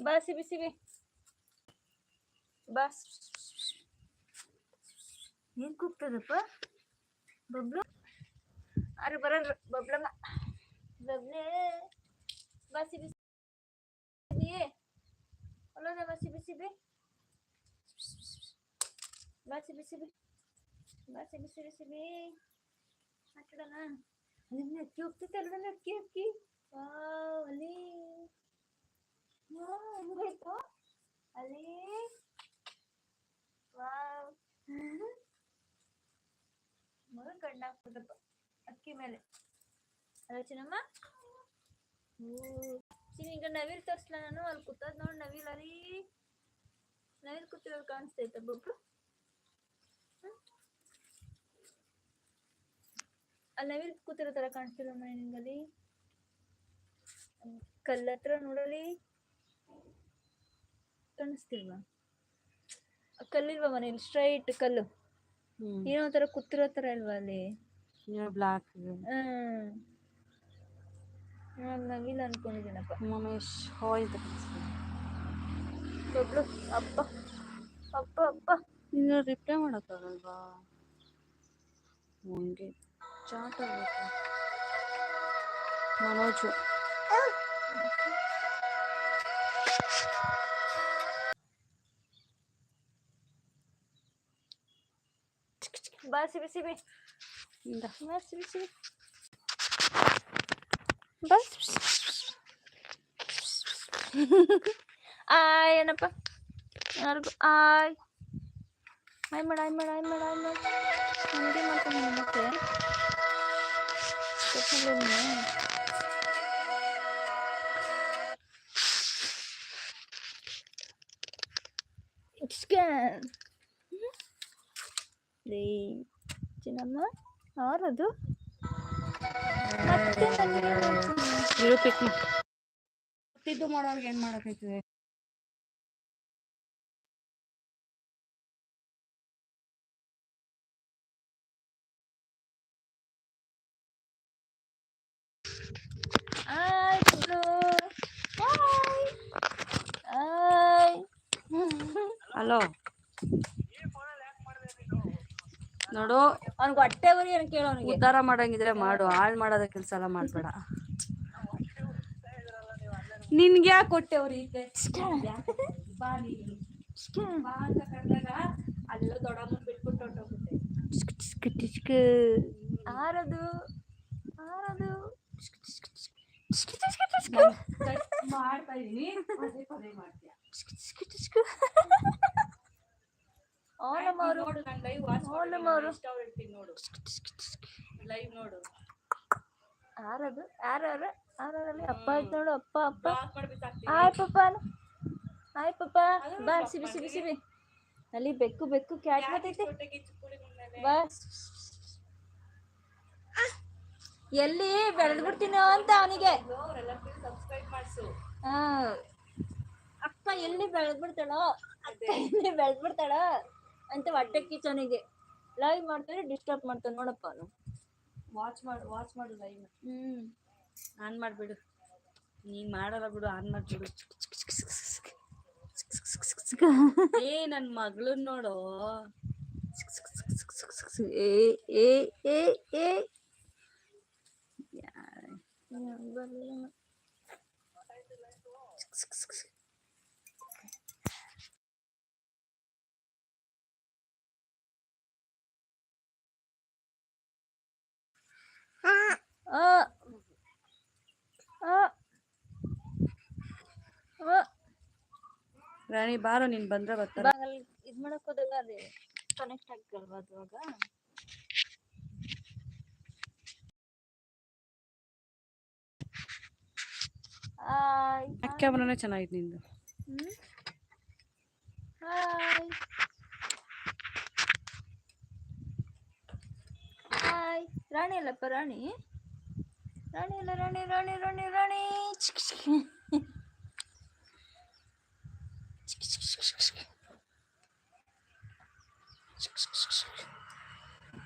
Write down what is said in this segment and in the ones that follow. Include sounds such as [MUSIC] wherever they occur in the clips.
ಬಾ ಸಿಬಿ ಸಿಬಿ ಬಾ ಏನ್ ಕೂಗ್ತದಪ್ಪ ಬಬ್ಲು ಅರೆ ಬರಲ್ರಿ ಬಬ್ಲಮ್ಮ ಬಬ್ಲೆ ಬಾ ಸಿಬಿ ಸಿಬಿ ಅಲ್ಲೋದ ಬಾ ಸಿಬಿ ಸಿಬಿ ಬಾ ಸಿಬಿ ಸಿಬಿ ಬಾ ಸಿಬಿ ಸಿಬಿ ಸಿಬಿ ಆಟಾಡೋಣ ನಿನ್ನ ಅಕ್ಕಿ ಹೋಗ್ತೈತೆ ಅಲ್ಲ ನನ್ನ ಅಕ್ಕಿ ಅಕ್ಕಿ ವಾವ್ ಅಲ್ಲಿ ವಾವ್. ಹೆಂಗಾಯ್ತು ಅಲ್ಲಿ ಮಗ ಕಣ್ಣಾಗ್ತದಪ್ಪ ಅಕ್ಕಿ ಮೇಲೆ. ಅಲ್ಲ ಚಿನ್ನಮ್ಮ? ಚಿನ್ನ, ಈಗ ನವಿಲ್ ತೋರ್ಸ್ಲ ನಾನು, ಅಲ್ಲಿ ಕೂತದ್ ನೋಡ್ ನವಿಲ್, ಅಲ್ಲಿ. ನವಿಲ್ ಕೂತಿರೋದು ಕಾಣಿಸ್ತೈತ ಒಬ್ಬೊಬ್ರು ಅಲ್ಲಿ ನವಿಲ್ ಕೂತಿರೋ ತರ ಕಾಣಿಸ್ತಿಲ್ಲ ಮನೆ ನಿಂಗಲ್ಲಿ? ಕಲ್ಲ ಹತ್ರ ನೋಡಲಿ. ಕಾಣಿಸ್ತಿಲ್ವಾ? ಕಲ್ಲಿಲ್ವಾ ಮನೇಲಿ? ಸ್ಟ್ರೈಟ್ ಕಲ್ಲು. ಏನೋ ತರ ಕೂತಿರೋ ತರ ಇಲ್ವಾ ಅಲ್ಲಿ? ಬ್ಲಾಕ್ ನವಿಲ್ ಅನ್ಕೊಂಡಿದ್ದೀನಪ್ಪ. ಮಮೇಶ್ ಹೋಯ್ತು ಒಬ್ಳು ಅಪ್ಪ. ಅಪ್ಪ ಅಪ್ಪ. ನೀನು ರಿಪ್ಲೈ ಮಾಡೋಕ್ಕಾಗಲ್ವಾ? ಹಂಗೆ. ಚಾಟ್ ಆಗಬೇಕು. Manoj. Bal sibi sibi. Indah. Bal sibi sibi. Bal sibi sibi. [LAUGHS] Ay, ano pa? Nargo. Hindi man eh. eh. It's good. ನೋಡ್ತೀನಿ. ಅವ್ರ ಅದು ಗೊತ್ತಿದ್ದು ಮಾಡೋರ್ಗೆ ಏನು ಆಯ್ ಹಲೋ. ನೋಡು ಅವ್ನಿಗೆ ಹೊಟ್ಟೆ ಉರಿ ಏನು ಕೇಳೋ ಅವ್ನಿಗೆ ಉದ್ಧಾರ ಮಾಡಂಗಿದ್ರೆ ಮಾಡು ಹಾಳು ಮಾಡೋದ ಕೆಲಸ ಎಲ್ಲ ಮಾಡಬೇಡ ನಿನ್ಗೆ ಯಾಕೆ ಕೊಟ್ಟೆ ಅವ್ರಿಗೆ ಅಲ್ಲೆಲ್ಲ ದೊಡ್ಡಮ್ಮನ ಬಿಟ್ಬಿಟ್ಟು ಹೊರ್ಟೋಗ್ಬಿಟ್ಟೆ ಆರದು ಆರದು ಮಾಡ್ತಾ ಇದೀನಿ ಮಾಡ್ತೀಯ ಅವರು ನಾನು ಲೈವ್ ವಾಚ್ ಓನಮ್ಮ ಅವರು ಇಷ್ಟ ನೋಡು. ಲೈವ್ ನೋಡು. ಯಾರದು? ಯಾರು ಯಾರಲ್ಲಿ ಅಪ್ಪ ಆಯ್ತು ನೋಡು ಅಪ್ಪ ಅಪ್ಪ. ಪಪ್ಪ. ಪಪ್ಪ. ಬಾ ಸಿಬಿ ಸಿಬಿ ಸಿಬಿ. ಅಲ್ಲಿ ಬೆಕ್ಕು ಬೆಕ್ಕು ಕ್ಯಾಟ್ ಬರ್ತೈತೆ ಬಾ. ಎಲ್ಲಿ ಬೆಳೆದ್ಬಿಡ್ತೀನೋ ಅಂತ ಅವನಿಗೆ. ಅಕ್ಕ ಎಲ್ಲಿ ಬೆಳೆದ್ಬಿಡ್ತಾಳೋ? ಅಕ್ಕ ಎಲ್ಲಿ ಬೆಳೆದ್ ಬಿಡ್ತಾಳೋ ಅಂತ ಹೊಟ್ಟೆ ಕಿಚನಿಗೆ. ಲೈವ್ ಮಾಡ್ತಾರೆ ಡಿಸ್ಟರ್ಬ್ ಮಾಡ್ತಾನೆ ನೋಡಪ್ಪ ಅವನು. ವಾಚ್ ಮಾಡು ವಾಚ್ ಮಾಡು ಲೈವ್ ಹ್ಮ್. ಆನ್ ಮಾಡ್ಬಿಡು. ನೀನ್ ಮಾಡಲ್ಲ ಬಿಡು ಆನ್ ಮಾಡ್ಬಿಡು. ಏ ನನ್ ಮಗಳನ್ ನೋಡು. ಏ ಏ ಏ ಏ. ಆ ರಾಣಿ ಬಾರೋ ನೀನ್ ಬಂದ್ರೆ ಬರ್ತಾರ ಇದ್ ಮಾಡಕ್ ಹೋದಾಗ ಅದೇ ಕನೆಕ್ಟ್ ಆಗ್ತಲ್ವಾ ಅದು ಅವಾಗ ಹಾಯ್ ಕ್ಯಾಮ್ರಾನೇ ಚೆನ್ನಾಗಿದೆ ನಿಂದು. ಹಾಯ್ ಹಾಯ್ ರಾಣಿ ಅಲ್ಲಪ್ಪ ರಾಣಿ ರಾಣಿ ಅಲ್ಲ ರಾಣಿ ರಾಣಿ ರಾಣಿ ರಾಣಿ ಚಿಕ್ ಚಿಕ್.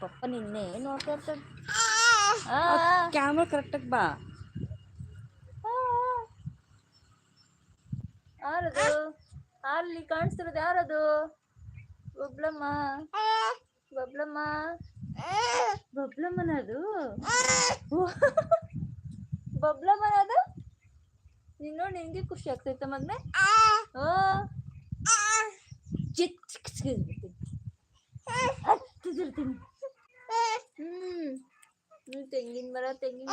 ಪಪ್ಪ ನಿನ್ನೆ ನೋಡ್ತಾ ಇರ್ತಾರೆ ಆ, ಕ್ಯಾಮ್ರಾ ಕರೆಕ್ಟಾಗಿ ಬಾ ಆ, ಆ. ಯಾರದು ಅಲ್ಲಿ ಕಾಣಿಸ್ತಿರೋದು ಯಾರದು ಮನ ಅದು ಬಬ್ಲಮ್ಮನದು ಬಬ್ಲಮ್ಮನದು? ಅದು ನೋಡಿ ನಿನ್ಗೆ ಖುಷಿ ಆಗ್ತೈತೆ ಮಗ್ನೆ? ಓ. ಚಿಕ್ ಚಿಕ್ ಚಿಕ್ ಹತ್ತಿದಿರ್ತೀನಿ ಹ್ಮ್. ತೆಂಗಿನ ಮರ ತೆಂಗಿನ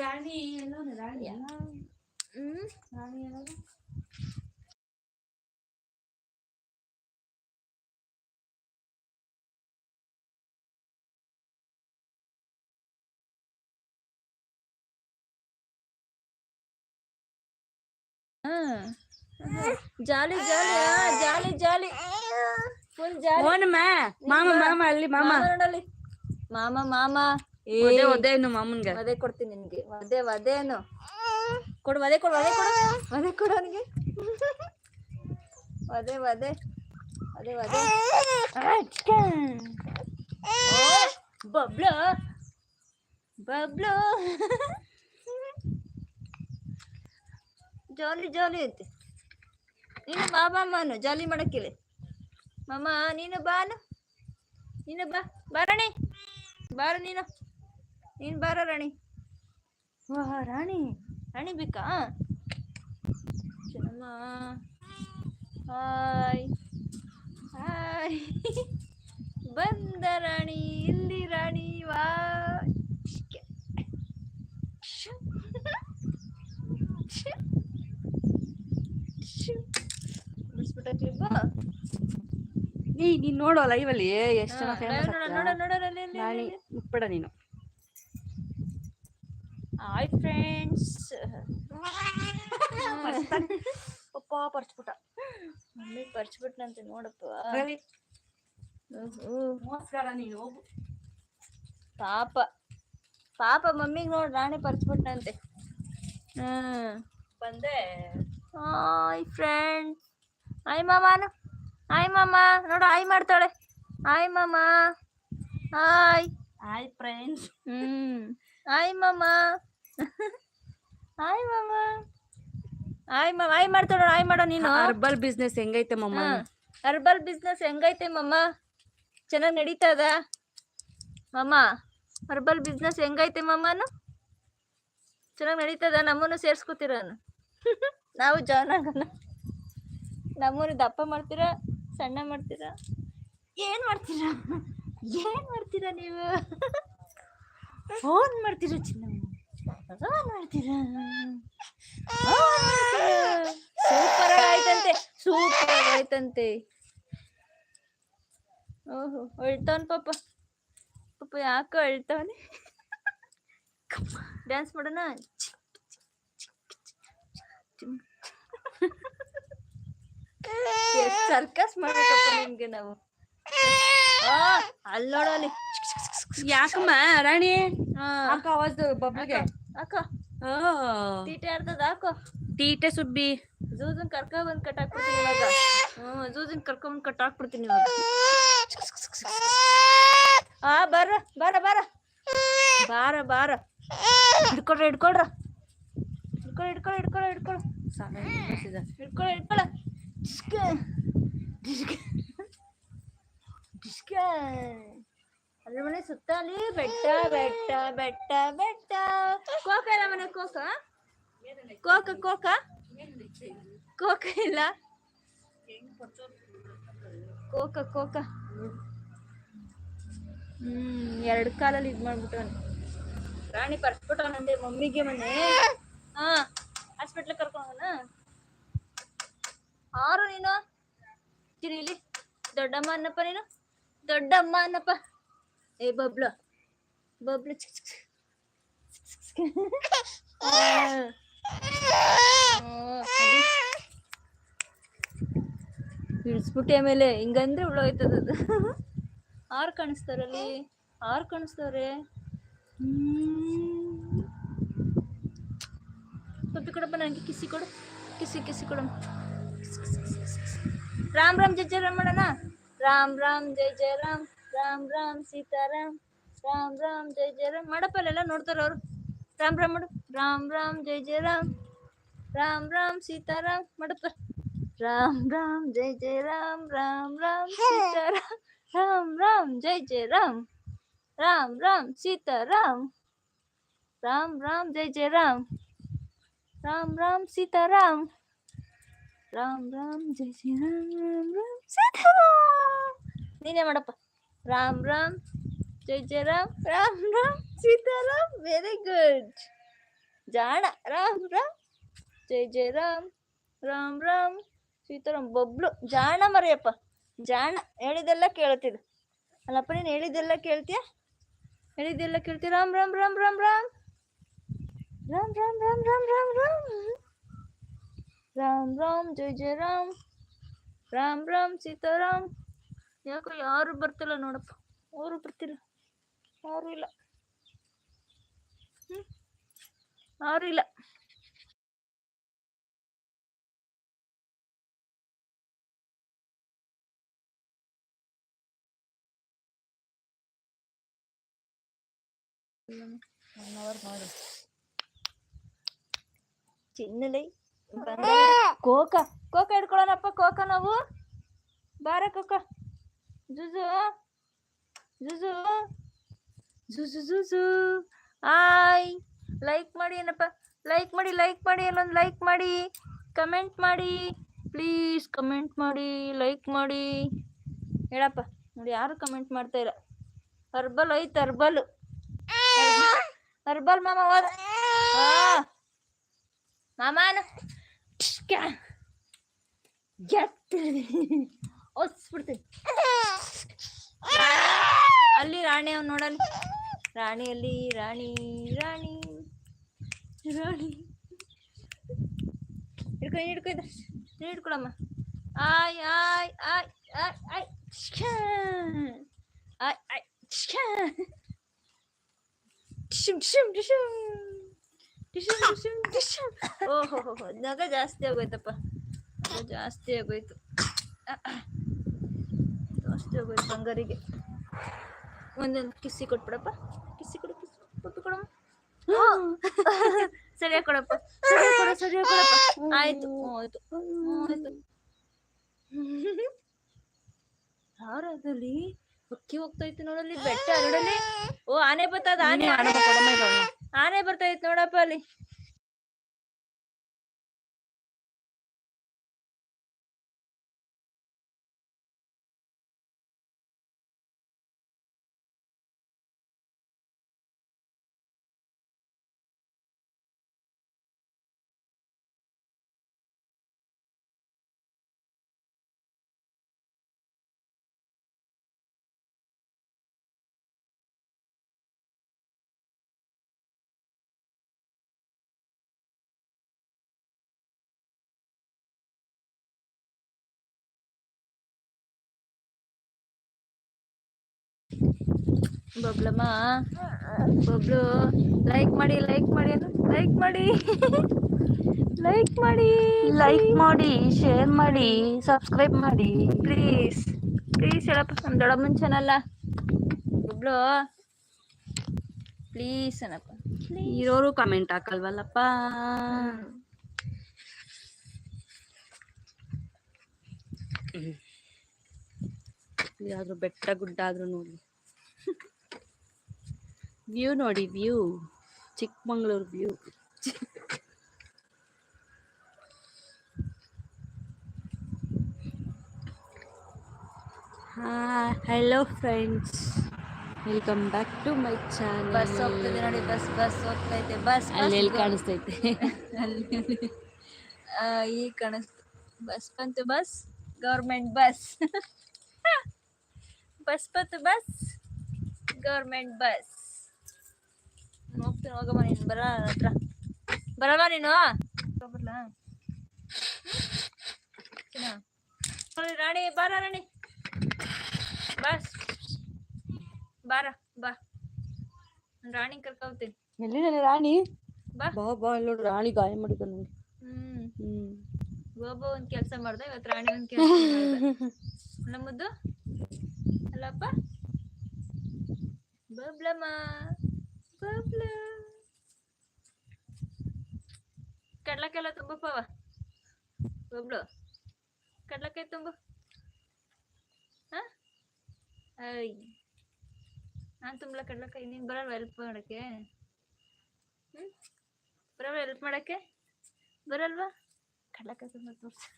ರಾಣಿ ಎಲ್ಲೋ ರಾಣಿ ಹ್ಮ್. ರಾಣಿ ಎಲ್ಲೋ ಹ್ಮ್. ಜಾಲಿ ಜಾಲಿ ಆ, ಜಾಲಿ ಜಾಲಿ ಫುಲ್ ಜಾಲಿ ಓನಮ್ಮ ಮಾಮ ಮಾಮ ಅಲ್ಲಿ ಮಾಮ ಮಾಮ ನೋಡಲ್ಲಿ ಮಾಮ ಮಾಮ ಏ ಒದೆ ಒದೆ ಇನ್ನು ಮಾಮನ್ಗೆ ವದೆ ಕೊಡ್ತೀನಿ ನಿನ್ಗೆ ವದೆ ವದೇನು ಕೊಡು ವದೆ ಕೊಡು ವದೆ ಕೊಡು ವದೆ ಕೊಡು ಅವನಿಗೆ ವದೆ ವದೆ ವದೆ ವದೆ ಬಬ್ಲು ಬಬ್ಲು ಜಾಲಿ ಜಾಲಿ ಐತೆ ನೀನು ಬಾ ಮಾನು ಜಾಲಿ ಮಾಡಕ್ಕಿಲ್ಲ. ಮಾಮ ನೀನು ಬಾನು ನೀನು ಬಾ ಬಾರಣಿ ಬಾರ ನೀನು. ನೀನು ಬಾರ ರಾಣಿ. ವಾಹ ರಾಣಿ. ರಾಣಿ ಬೇಕಾ? ಚೆನ್ನಮ್ಮ. ಹಾಯ್. ಹಾಯ್. ಬಂದ ರಾಣಿ ಇಲ್ಲಿ ರಾಣಿ ವಾ. ಬಿಡಿಸ್ಬಿಟ್ಟ ಕ್ಲಿಪ್ಪ ನೀ ನೀನ್ ನೋಡು ಲೈವ್ ಅಲ್ಲಿ ಎಷ್ಟು ಜನ ಫೇಮಸ್ ನೋಡ ನೋಡ ನೋಡ ಅಲ್ಲಿ ಅಲ್ಲಿ ರಾಣಿ ಮುಟ್ಬೇಡ ನೀನು ಹಾಯ್ ಫ್ರೆಂಡ್ಸ್ ಪಪ್ಪ ಪರ್ಚ್ಬಿಟ್ಟ ಮಮ್ಮಿ ಪರ್ಚ್ಬಿಟ್ನಂತೆ ನೋಡಪ್ಪ ರವಿ ಓಹೋ. ನಮಸ್ಕಾರ ನೀನು ಹೋಗು ಪಾಪ ಪಾಪ ಮಮ್ಮಿಗೆ ನೋಡಿ ರಾಣಿ ಪರ್ಚ್ಬಿಟ್ನಂತೆ ಹ್ಮ್ ಬಂದೆ ಹಾಯ್ ಫ್ರೆಂಡ್ಸ್ ಹಾಯ್ ಮಾಮಾನು ಆಯ್ ಮಾಮ ನೋಡು ಆಯ್ ಮಾಡ್ತಾಳೆ. ಆಯ್ ಮಾಮ ಹಾಯ್. ಹಾಯ್ ಫ್ರೆಂಡ್ಸ್ ಹ್ಮ್. ಆಯ್ ಮಾಮ. ಆಯ್ ಮಾಮ. ಆಯ್ ಮಾಮ ಹಾಯ್ ಮಾಡ್ತಾಳ ಆಯ್ ಮಾಡೋ ನೀನು. ಹರ್ಬಲ್ ಬಿಸ್ನೆಸ್ ಹೆಂಗೈತೆ ಮಮ್ಮ ಹರ್ಬಲ್ ಬಿಸ್ನೆಸ್ ಹೆಂಗೈತೆ ಮಮ್ಮ ಚೆನ್ನಾಗಿ ನಡೀತದ ಮಮ್ಮ ಹರ್ಬಲ್ ಬಿಸ್ನೆಸ್ ಹೆಂಗೈತೆ ಮಮ್ಮನು ಚೆನ್ನಾಗಿ ನಡೀತದ ನಮ್ಮನ್ನು ಸೇರ್ಸ್ಕೊತೀರನು [LAUGHS] ನಾವು ಜಾಯ್ನ್ ಆಗೋಣ ನಮ್ಮನ್ನು ದಪ್ಪ ಮಾಡ್ತೀರಾ, ಸಣ್ಣ ಮಾಡ್ತೀರಾ? ಏನ್ ಮಾಡ್ತೀರಾ? ಏನ್ ಮಾಡ್ತೀರಾ ನೀವು? ಫೋನ್ ಮಾಡ್ತೀರಾ ಚಿನ್ನಮ್ಮ. ಫೋನ್ ಮಾಡ್ತೀರಾ? ಸೂಪರ್ ಆಯ್ತಂತೆ ಸೂಪರ್ ಆಯ್ತಂತೆ. ಓಹೋ, ಅಳ್ತಾವನ್ ಪಾಪ. ಪಾಪ ಯಾಕೋ ಅಳ್ತಾವನೆ? ಡ್ಯಾನ್ಸ್ ಮಾಡೋಣ? ಸರ್ಕಸ್ ಮಾಡ್ಬೇಕಪ್ಪ ನಿಮ್ಗೆ ನಾವು. ಆ, ಅಲ್ಲ್ ನೋಡಲಿ ಯಾಕಮ್ಮ ರಾಣಿ? ಅಕ್ಕ ಅವಾಜ್ ಬಬ್ಲಿಗೆ ಅಕ್ಕ ತೀಟೆ ಆಡ್ತದ ಹಾಕೋ ಟೀಟೆ ಸುಬ್ಬಿ. ಜೂಜನ್ ಕರ್ಕ ಬಂದ್ ಕಟ್ ಹಾಕ್ಬಿಡ್ತೀನಿ ಇವಾಗ. ಹ್ಮ್ ಜೂಜನ್ ಕರ್ಕೊಂಡ್ ಕಟ್ ಹಾಕ್ಬಿಡ್ತೀನಿ ಇವಾಗ. ಆ ಬರ ಬಾರ ಬಾರ ಬಾರ ಬಾರ. ಹಿಡ್ಕೊಡ್ರ ಹಿಡ್ಕೊಡ್ರ. ಹಿಡ್ಕೊಳ ಹಿಡ್ಕೊಳ ಹಿಡ್ಕೊಳ ಹಿಡ್ಕೊಳ ಹಿಡ್ಕೊಳ ಹಿಡ್ಕೊಳ ಡಿಸ್ಕ ಡಿಸ್ಕ ಡಿಸ್ಕ ಅದ್ರ ಮನೆ ಅಲ್ಲಿ ಬೆಟ್ಟ ಬೆಟ್ಟ ಬೆಟ್ಟ ಬೆಟ್ಟ ಕೋಕ ಇಲ್ಲ ಮನೆ ಕೋಕ ಕೋಕ ಕೋಕ ಕೋಕ ಇಲ್ಲ ಕೋಕ ಕೋಕ ಹ್ಮ್ ಎರಡ್ ಕಾಲಲ್ಲಿ ಇದ್ ಮಾಡ್ಬಿಟ್ಟವನೆ. ರಾಣಿ ಪರ್ಸ್ಬಿಟ್ಟವನಂದೆ ಮಮ್ಮಿಗೆ ಮನೆ ಹಾ. ಹಾಸ್ಪಿಟ್ಲ್ ಕರ್ಕೊಂಡವನ ಆರು ನೀನು? ಇಲ್ಲಿ. ದೊಡ್ಡಮ್ಮ ಅನ್ನಪ್ಪ ನೀನು? ದೊಡ್ಡಮ್ಮ ಅನ್ನಪ್ಪ. ಏ, ಬಬ್ಲು. ಬಬ್ಲು. ಇಳಿಸ್ಬಿಟ್ಟೆ ಆಮೇಲೆ. ಹಿಂಗಂದ್ರೆ ಉಳ್ಳೋಯ್ತದ ಆರ್ ಕಾಣಿಸ್ತಾರಲ್ಲಿ ಆರ್ ಕಾಣಿಸ್ತಾರೆ ಪಪ್ಪಿ ಕೊಡಪ್ಪ ನನಗೆ ಕಿಸಿ ಕೊಡು. ಕಿಸಿ ಕಿಸಿ ಕೊಡಮ್ಮ. राम राम जय जय राम ना राम राम जय जय राम राम राम सीताराम राम राम जय जय राम ಮಾಡಪ್ಪಲ್ಲೆಲ್ಲ ನೋಡ್ತಾರೆ ಅವರು ರಾಮ್ ರಾಮ್ ಮಾಡು ರಾಮ್ ರಾಮ್ ಜಯ ಜಯ ರಾಮ್ ರಾಮ್ ರಾಮ್ ಸೀತಾರಾಮ್ ಮಾಡಪ್ಪ ರಾಮ್ ರಾಮ್ ಜಯ ಜಯ ರಾಮ್ ರಾಮ್ ರಾಮ್ ಸೀತಾರಾಮ್ ರಾಮ್ ರಾಮ್ ಜಯ ಜಯ ರಾಮ್ ರಾಮ್ ರಾಮ್ ಸೀತಾರಾಮ್ ರಾಮ್ ರಾಮ್ ಜಯ ಜಯ ರಾಮ್ ರಾಮ್ ರಾಮ್ ಸೀತಾರಾಮ್ ರಾಮ್ ರಾಮ್, ಜೈ ಜೈ ರಾಮ್ ರಾಮ್ ರಾಮ್ ಸೀತಾರಾಮ್ ನೀನೇ ಮಾಡಪ್ಪ. ರಾಮ್ ರಾಮ್, ಜೈ ಜೈ ರಾಮ್ ರಾಮ್ ರಾಮ್, ಸೀತಾರಾಮ್ ವೆರಿ ಗುಡ್ ಜಾಣ, ರಾಮ್ ರಾಮ್, ಜೈ ಜೈ ರಾಮ್ ರಾಮ್ ರಾಮ್, ಸೀತಾರಾಮ್, ಬಬ್ಲು, ಜಾಣ ಮರಿಯಪ್ಪ. ಜಾಣ ಹೇಳಿದೆಲ್ಲ ಕೇಳ್ತಿದ್ದ ಅಲ್ಲಪ್ಪ, ನೀನು ಹೇಳಿದೆಲ್ಲ ಕೇಳ್ತೀಯ? ಹೇಳಿದೆಲ್ಲ ಕೇಳ್ತೀಯ? ರಾಮ್ ರಾಮ್ ರಾಮ್ ರಾಮ್ ರಾಮ್. ರಾಮ್ ರಾಮ್ ರಾಮ್ ರಾಮ್ ರಾಮ್ ರಾಮ್. ರಾಮ್ ರಾಮ್ ಜೈ ಜೈ ರಾಮ್ ರಾಮ್ ರಾಮ್ ಸೀತಾರಾಮ್ ಯಾಕೋ ಯಾರು ಬರ್ತಿಲ್ಲ ನೋಡಪ್ಪ ಅವರು ಬರ್ತಿಲ್ಲ ಯಾರು ಇಲ್ಲ ಹ್ಮ್ ಯಾರು ಇಲ್ಲ ಒನ್ ಅವರ್ ಮಾಡಿ ಚಿನ್ನಲೈ ಕೋಕ ಕೋಕ ಹಿಡ್ಕೊಳ್ಳೋಣಪ್ಪ, ಕೋಕ ನಾವು. ಬಾರ ಕೋಕ. ಜುಜು ಜುಜು ಜುಜು ಜುಜು. ಆಯ್ ಲೈಕ್ ಮಾಡಿ ಏನಪ್ಪ? ಲೈಕ್ ಮಾಡಿ ಲೈಕ್ ಮಾಡಿ ಅಲ್ಲೊಂದು ಲೈಕ್ ಮಾಡಿ. ಕಮೆಂಟ್ ಮಾಡಿ. ಪ್ಲೀಸ್ ಕಮೆಂಟ್ ಮಾಡಿ ಲೈಕ್ ಮಾಡಿ. ಹೇಳಪ್ಪ, ನೋಡಿ ಯಾರು ಕಮೆಂಟ್ ಮಾಡ್ತಾ ಇಲ್ಲ. ಹರ್ಬಲ್ ಐತ್ ಹರ್ಬಲ್ ಹರ್ಬಲ್ ಮಾಮ ಹೋದ. ಆ. ಮಾಮಾನ ಓದಿಸ್ಬಿಡ್ತೀನಿ ಅಲ್ಲಿ ರಾಣಿ ಅವ್ನು ನೋಡಲ್ಲಿ ರಾಣಿಯಲ್ಲಿ ರಾಣಿ ರಾಣಿ ರಾಣಿ ಹಿಡ್ಕೊ ಹಿಡ್ಕೊ ಇದ್ರ ಹಿಡ್ಕೊಳಮ್ಮ ಆಯ್ ಆಯ್ ಆಯ್ ಆಯ್ ಆಯ್. ಆಯ್ ಆಯ್ ಶ್ಕ್ಯಾ. ಟಿಶುಮ್ ಟಿಶುಮ್ ಓಹೋ ನಗ ಜಾಸ್ತಿ ಆಗೋಯ್ತಪ್ಪ. ಜಾಸ್ತಿ ಆಗೋಯ್ತು. ಜಾಸ್ತಿ ಆಗೋಯ್ತು ಬಂಗಾರಿಗೆ ಒಂದೊಂದು ಕಿಸಿ ಕೊಟ್ಬಿಡಪ್ಪ. ಕಿಸಿ ಕೊಡು ಕಿಸಿ ಕೊಟ್ಟು ಕೊಡಮ್ಮ ಸರಿಯಾಗಿ ಕೊಡಪ್ಪ. ಸರಿಯಾಗಿ ಕೊಡು ಸರಿಯಾಗಿ ಕೊಡಪ್ಪ. ಆಯ್ತು ಆಯ್ತು. ಆಯ್ತು. ಯಾರದಲ್ಲಿ ಅಕ್ಕಿ ಹೋಗ್ತಾ ಇತ್ತು ನೋಡಲ್ಲಿ ಬೆಟ್ಟ ನೋಡಲ್ಲಿ ಓ ಆನೆ ಬತ್ತದ ಆನೆ. ಆನೆ ಆನೆ ಬರ್ತಾ ಇತ್ತು ನೋಡಪ್ಪ ಅಲ್ಲಿ. ಬಬ್ಲಮ್ಮ ಬಬ್ಲು ಲೈಕ್ ಮಾಡಿ ಲೈಕ್ ಮಾಡಿ ಲೈಕ್ ಮಾಡಿ. ಲೈಕ್ ಮಾಡಿ ಲೈಕ್ ಮಾಡಿ ಶೇರ್ ಮಾಡಿ ಸಬ್ಸ್ಕ್ರೈಬ್ ಮಾಡಿ. ಪ್ಲೀಸ್ ಪ್ಲೀಸ್ ಹೇಳಪ್ಪ ನಮ್ಮ ದೊಡ್ಡಮ್ಮನ ಚಾನಲ್ಲ ಬಬ್ಲು ಪ್ಲೀಸ್ ಏನಪ್ಪ. ಇರೋರು ಕಮೆಂಟ್ ಹಾಕಲ್ವಲ್ಲಪ್ಪ. ಯಾವ್ದು ಬೆಟ್ಟ ಗುಡ್ಡ ಆದ್ರೂ ನೋಡಿ ವ್ಯೂ ನೋಡಿ view Chikkamagaluru view hello friends welcome back to my channel bus ಹೋಗ್ತಿದೆ ನೋಡಿ ಬಸ್ ಬಸ್ ಹೋಗ್ತೈತೆ. ಬಸ್ ಅಲ್ಲಿ ಕಾಣಿಸ್ತೈತೆ? [LAUGHS] ಅಲ್ಲಿ ಈಗ ಕಾಣಿಸ್ತು ಬಸ್ ಬಂತು ಬಸ್ ಗೌರ್ಮೆಂಟ್ ಬಸ್ ಬಸ್ ಬಂತು ಬಸ್ ಗೌರ್ಮೆಂಟ್ ಬಸ್ ಹೋಗ್ತೀನಿ ಹೋಗಮ್ಮ ನೀನು ಬರ ಹತ್ರ. ಬರಲ್ಲ ನೀನು? ಬರಲ್ಲ ರಾಣಿ ಬಾರ ರಾಣಿ. ಬಸ್ ಬಾರ ಬಾ. ರಾಣಿ ಕರ್ಕೊಳ್ತೀನಿ ಎಲ್ಲಿದ್ದಾಳೆ ರಾಣಿ? ಬಾ. ಬಾ ಬಾ ಇಲ್ಲಿ ನೋಡು ರಾಣಿ ಗಾಯ ಮಾಡಿದ ನೋಡಿ. ಹ್ಮ್. ಹ್ಮ್. ಗೋಬ ಒಂದ್ ಕೆಲಸ ಮಾಡ್ದೆ ಇವತ್ತು ರಾಣಿ ಒಂದ್ ಕೆಲಸ ನಮ್ಮದು? ಅಲ್ಲಪ್ಪ? ಬಬ್ಲಮ್ಮ. ಬಬ್ಲ ಕಡ್ಲಕ್ಕೆಲ್ಲ ತುಂಬಪ್ಪವ ಒಬ್ಳು. ಕಡ್ಲಕಾಯಿ ತುಂಬು. ಹಾ? ನಾನು ತುಂಬಲ ಕಡ್ಲಕಾಯಿ ನೀನು ಬರಲ್ವ ಹೆಲ್ಪ್ ಮಾಡಕ್ಕೆ? ಹ್ಞೂ ಬರಲ್ವ ಹೆಲ್ಪ್ ಮಾಡಕ್ಕೆ? ಬರಲ್ವಾ? ಕಡ್ಲಕಾಯಿ ತುಂಬ ತೋರ್ಸು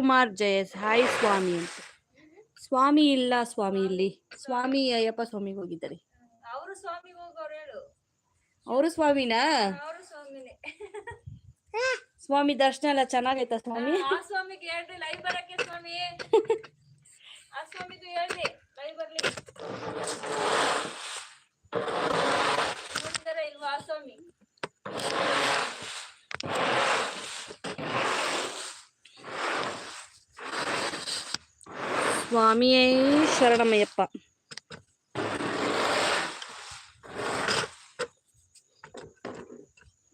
ಶಿವಕುಮಾರ್ ಜಯಸ್. ಹಾಯ್ ಸ್ವಾಮಿ ಅಂತ. ಸ್ವಾಮಿ ಇಲ್ಲ ಸ್ವಾಮಿ ಇಲ್ಲಿ. ಸ್ವಾಮಿ ಅಯ್ಯಪ್ಪ ಸ್ವಾಮಿಗೆ ಹೋಗಿದ್ದಾರೆ. ಅವರು ಸ್ವಾಮಿ ಹೋಗೋರು ಹೇಳು. ಅವರು ಸ್ವಾಮಿನಾ? ಅವರು ಸ್ವಾಮಿನೇ. ಸ್ವಾಮಿ ದರ್ಶನ ಎಲ್ಲ ಚೆನ್ನಾಗೈತಾ ಸ್ವಾಮಿ? ಆ ಸ್ವಾಮಿಗೆ ಹೇಳ್ರಿ ಲೈವ್ ಬರಕ್ಕೆ ಸ್ವಾಮಿ. ಆ ಸ್ವಾಮಿದು ಹೇಳ್ರಿ ಲೈವ್ ಬರ್ಲಿ. ನೋಡಿದಾರ ಇಲ್ವಾ ಆ ಸ್ವಾಮಿ? ಸ್ವಾಮಿಯೇ ಶರಣಮಯ್ಯಪ್ಪ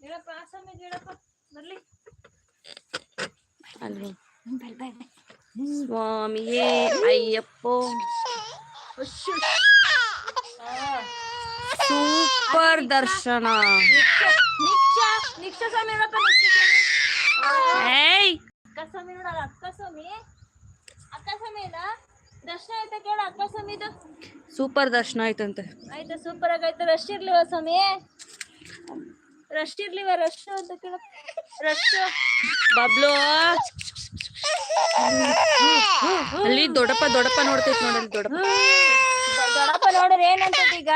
ಹೇಳಪ್ಪ ಆ ಸ್ವಾಮಿದು ಹೇಳಪ್ಪ ಬರ್ಲಿ ಅಲ್ವಾ ಸ್ವಾಮಿಯೇ ಅಯ್ಯಪ್ಪೋ ಸೂಪರ್ ದರ್ಶನ ನಿಕ್ಷ ದರ್ಶನ ಆಯ್ತಾ ಕೇಳ ಅಕ್ಕ ಸ್ವಾಮಿದು? ಸೂಪರ್ ದರ್ಶನ ಆಯ್ತಂತೆ. ಆಯ್ತಾ ಸೂಪರ್ ಆಗೈತೆ ರಶ್ ಇರ್ಲಿವ ಸ್ವಾಮಿ? ರಶ್ ಇರ್ಲಿವ ರಶ್ ಅಂತ ಕೇಳ. ರಶ್ ಬಬ್ಲು. ಅಲ್ಲಿ ದೊಡ್ಡಪ್ಪ ದೊಡ್ಡಪ್ಪ ನೋಡ್ತೈತ್ ನೋಡಲ್ಲಿ ದೊಡ್ಡಪ್ಪ. ದೊಡ್ಡಪ್ಪ ನೋಡ್ರಿ ಏನಂತ ಈಗ?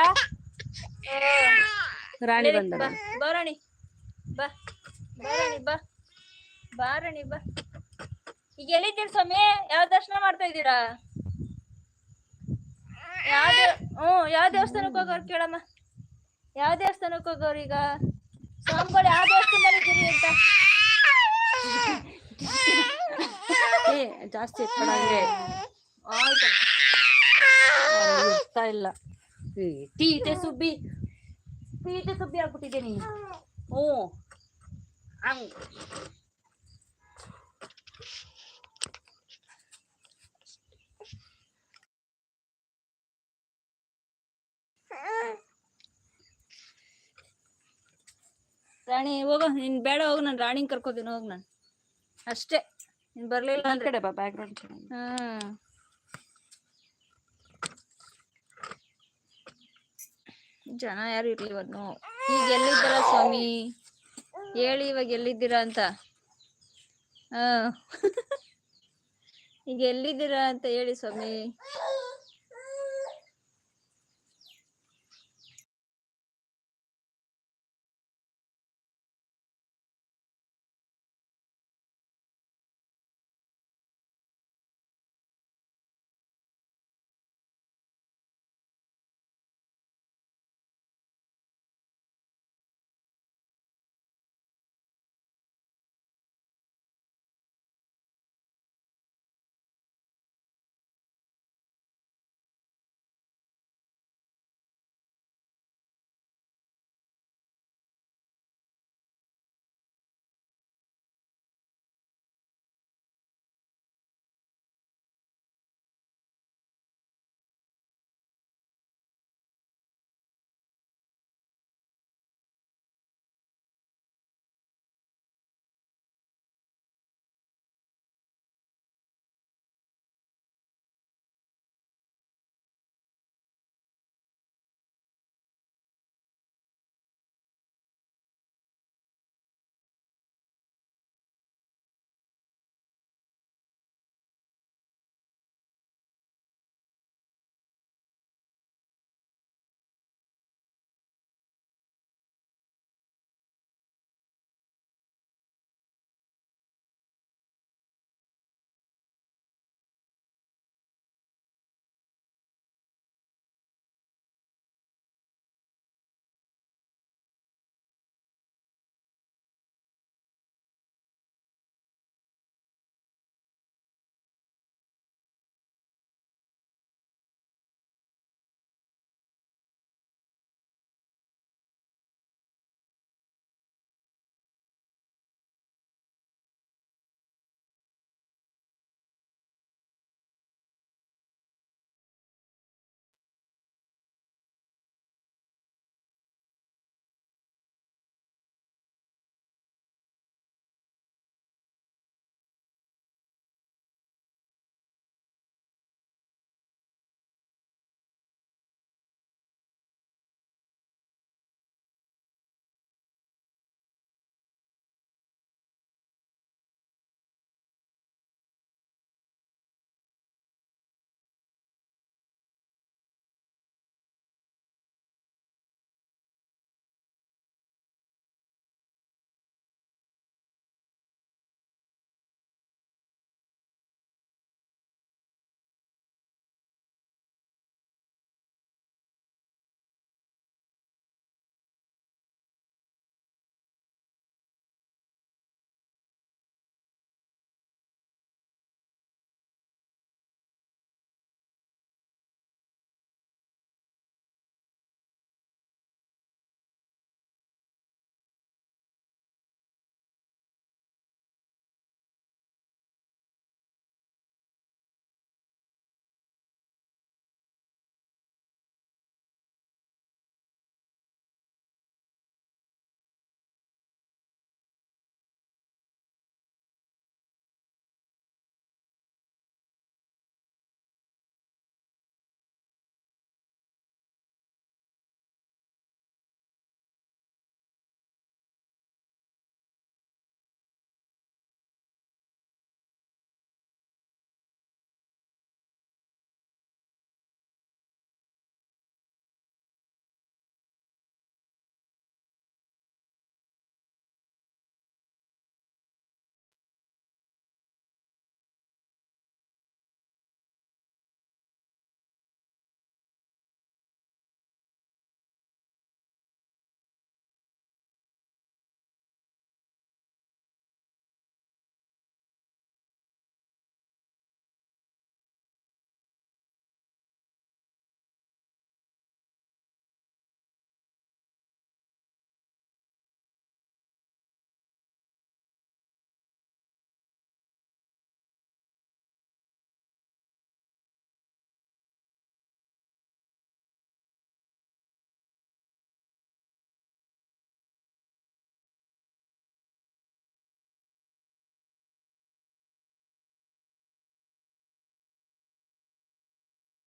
ರಾಣಿ ಬಂದ ಬಾರಾಣಿ ಬಾ ಬಾರಾಣಿ ಬಾ ಬಾರಾಣಿ ಬಾ. ಈಗ ಎಲ್ಲಿದ್ದೀರಿ ಸ್ವಾಮಿ? ಯಾವ ದರ್ಶನ ಮಾಡ್ತಾ ಇದ್ದೀರಾ? ಹ್ಮ್ ಯಾವ ದೇವಸ್ಥಾನಕ್ಕೆ ಹೋಗೋರು ಕೇಳಮ್ಮ? ಯಾವ ದೇವಸ್ಥಾನಕ್ಕೆ ಹೋಗೋರು ಈಗ? ಸ್ವಾಮಿಗಳು ಯಾವ ದೇವಸ್ಥಾನದಲ್ಲಿ ಇದ್ದೀರಿ ಅಂತ? ಏ ಜಾಸ್ತಿ ಎತ್ಕೊಡಂಗೆ ಆಯ್ತು. ಇರ್ತಾ ಇಲ್ಲ. ಟೀಟೆ ಸುಬ್ಬಿ. ಟೀಟೆ ಸುಬ್ಬಿ ಆಗ್ಬಿಟ್ಟಿದೆ ನೀನು ಹ್ಞೂ. ಹಂಗ್. ರಾಣಿ ಹೋಗ. ನೀನ್ ಬೇಡ ಹೋಗು. ನಾನು ರಾಣಿ ಕರ್ಕೋತೀನಿ ಹೋಗ್ ನಾನು. ಅಷ್ಟೇ. ನೀನ್ ಬರ್ಲಿಲ್ಲ ಅಂತ ಕಡೆ ಬಾ ಬ್ಯಾಕ್ಗ್ರೌಂಡ್ ಹ್ಮ್ ಜನ ಯಾರು ಇರ್ಲಿ ಇರ್ಲಿವನು ಈಗ ಎಲ್ಲಿದ್ದೀರಾ ಸ್ವಾಮಿ? ಹೇಳಿ ಇವಾಗ ಎಲ್ಲಿದ್ದೀರಾ ಅಂತ. ಹಾ. [LAUGHS] ಈಗ ಎಲ್ಲಿದ್ದೀರಾ ಅಂತ ಹೇಳಿ ಸ್ವಾಮಿ.